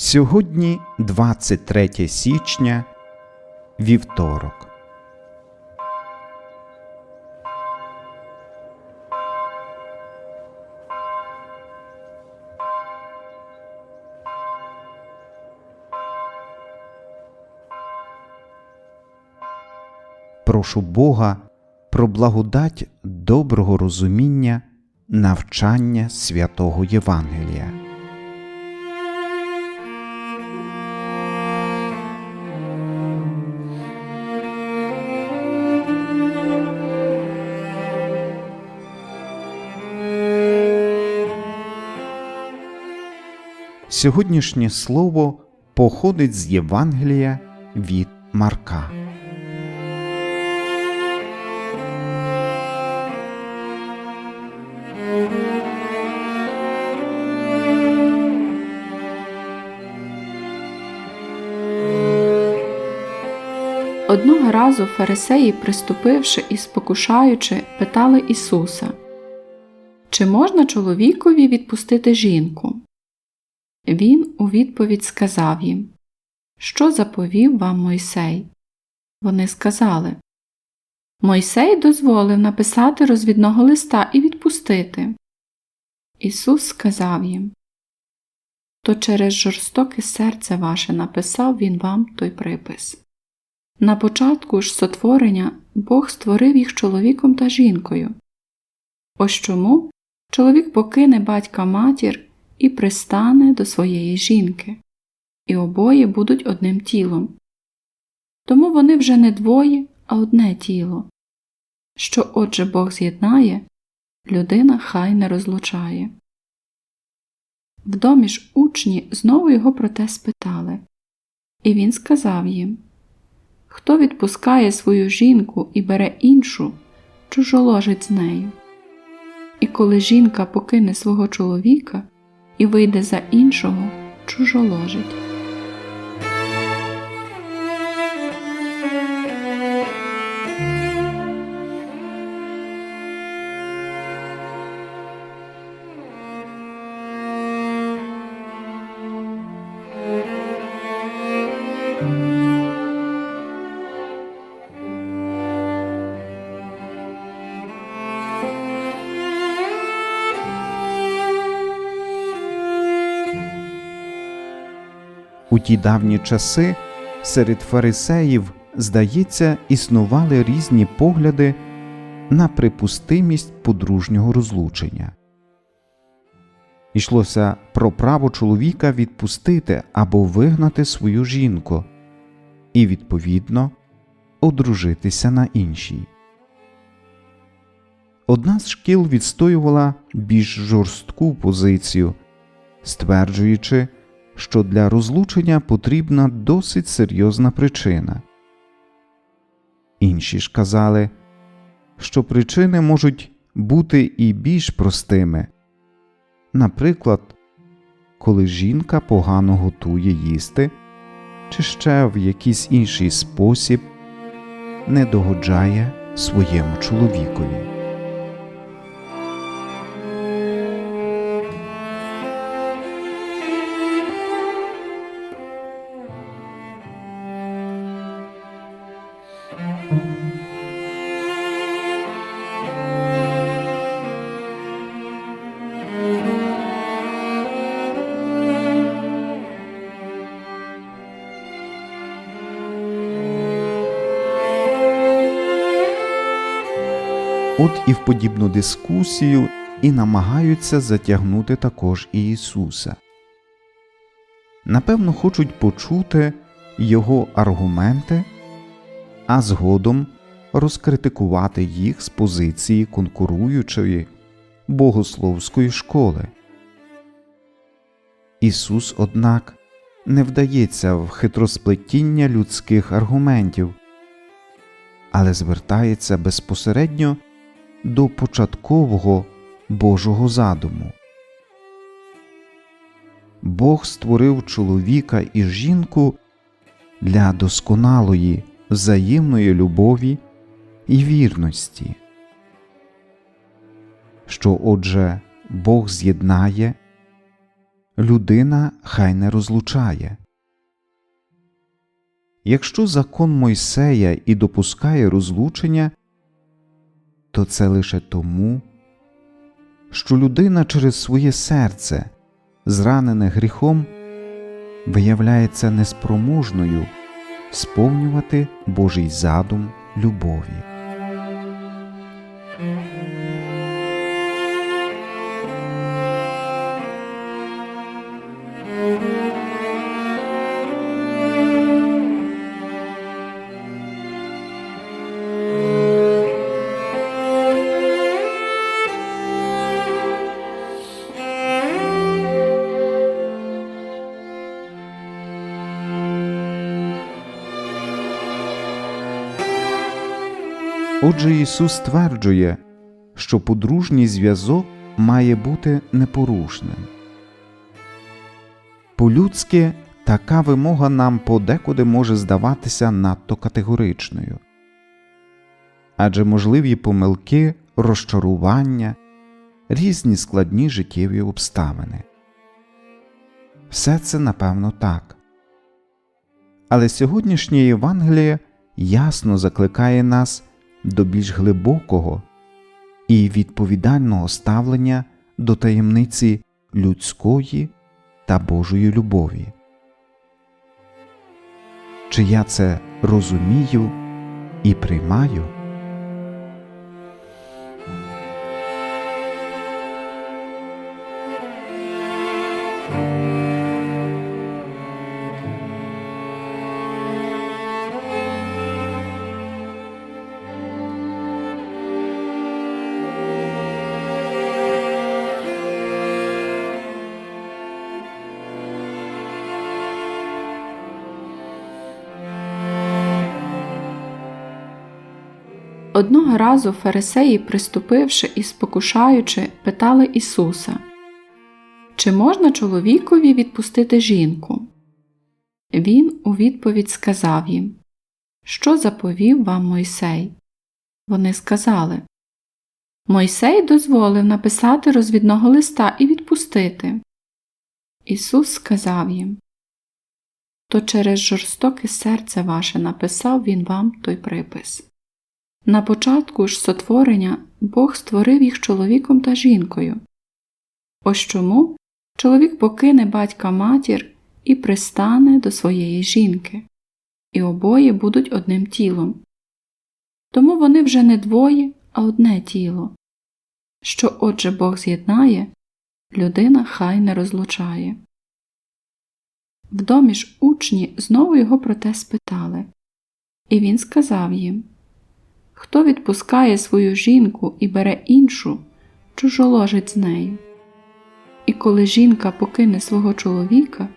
Сьогодні 23 січня, вівторок. Прошу Бога про благодать доброго розуміння навчання святого Євангелія. Сьогоднішнє слово походить з Євангелія від Марка. Одного разу фарисеї, приступивши і спокушаючи, питали Ісуса, чи можна чоловікові відпустити жінку? Він у відповідь сказав їм, Що заповів вам Мойсей? Вони сказали, Мойсей дозволив написати розвідного листа і відпустити. Ісус сказав їм, То через жорстоке серце ваше написав він вам той припис. На початку ж сотворення Бог створив їх чоловіком та жінкою. Ось чому чоловік покине батька матір і пристане до своєї жінки, і обоє будуть одним тілом. Тому вони вже не двоє, а одне тіло. Що отже Бог з'єднає, людина хай не розлучає. В домі ж учні знову його про те спитали, і він сказав їм Хто відпускає свою жінку і бере іншу, чужоложить з нею. І коли жінка покине свого чоловіка і вийде за іншого, чужоложить. У ті давні часи серед фарисеїв, здається, існували різні погляди на припустимість подружнього розлучення. Йшлося про право чоловіка відпустити або вигнати свою жінку і, відповідно, одружитися на іншій. Одна з шкіл відстоювала більш жорстку позицію, стверджуючи, що для розлучення потрібна досить серйозна причина. Інші ж казали, що причини можуть бути і більш простими. Наприклад, коли жінка погано готує їсти, чи ще в якийсь інший спосіб не догоджає своєму чоловікові. От і в подібну дискусію і намагаються затягнути також і Ісуса. Напевно, хочуть почути Його аргументи, а згодом розкритикувати їх з позиції конкуруючої богословської школи. Ісус, однак, не вдається в хитросплетіння людських аргументів, але звертається безпосередньо до початкового Божого задуму. Бог створив чоловіка і жінку для досконалої взаємної любові і вірності, що отже Бог з'єднає, людина хай не розлучає. Якщо закон Мойсея і допускає розлучення, то це лише тому, що людина через своє серце, зранене гріхом, виявляється неспроможною сповнювати Божий задум любові. Отже, Ісус стверджує, що подружній зв'язок має бути непорушним. По-людськи така вимога нам подекуди може здаватися надто категоричною. Адже можливі помилки, розчарування, різні складні життєві обставини. Все це напевно так. Але сьогоднішнє Євангеліє ясно закликає нас до більш глибокого і відповідального ставлення до таємниці людської та Божої любові. Чи я це розумію і приймаю? Одного разу фарисеї, приступивши і спокушаючи, питали Ісуса, чи можна чоловікові відпустити жінку? Він у відповідь сказав їм, Що заповів вам Мойсей? Вони сказали Мойсей дозволив написати розвідного листа і відпустити. Ісус сказав їм То через жорстоке серце ваше написав він вам той припис. На початку ж сотворення Бог створив їх чоловіком та жінкою. Ось чому чоловік покине батька матір і пристане до своєї жінки, і обоє будуть одним тілом. Тому вони вже не двоє, а одне тіло. Що отже Бог з'єднає, людина хай не розлучає. В домі ж учні знову його про те спитали, і він сказав їм Хто відпускає свою жінку і бере іншу, чужоложить з нею. І коли жінка покине свого чоловіка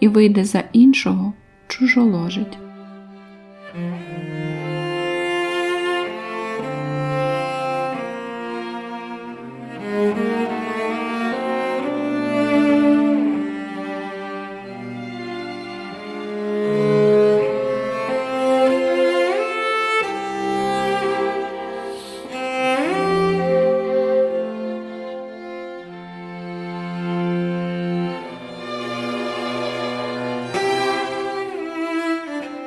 і вийде за іншого, чужоложить.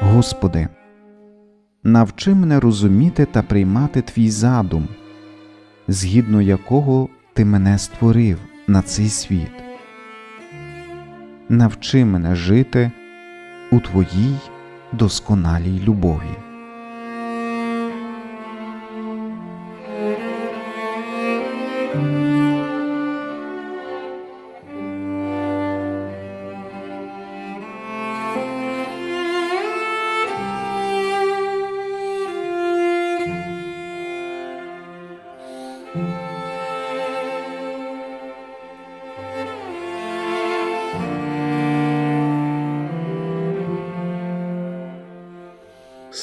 Господи, навчи мене розуміти та приймати Твій задум, згідно якого Ти мене створив на цей світ. Навчи мене жити у Твоїй досконалій любові.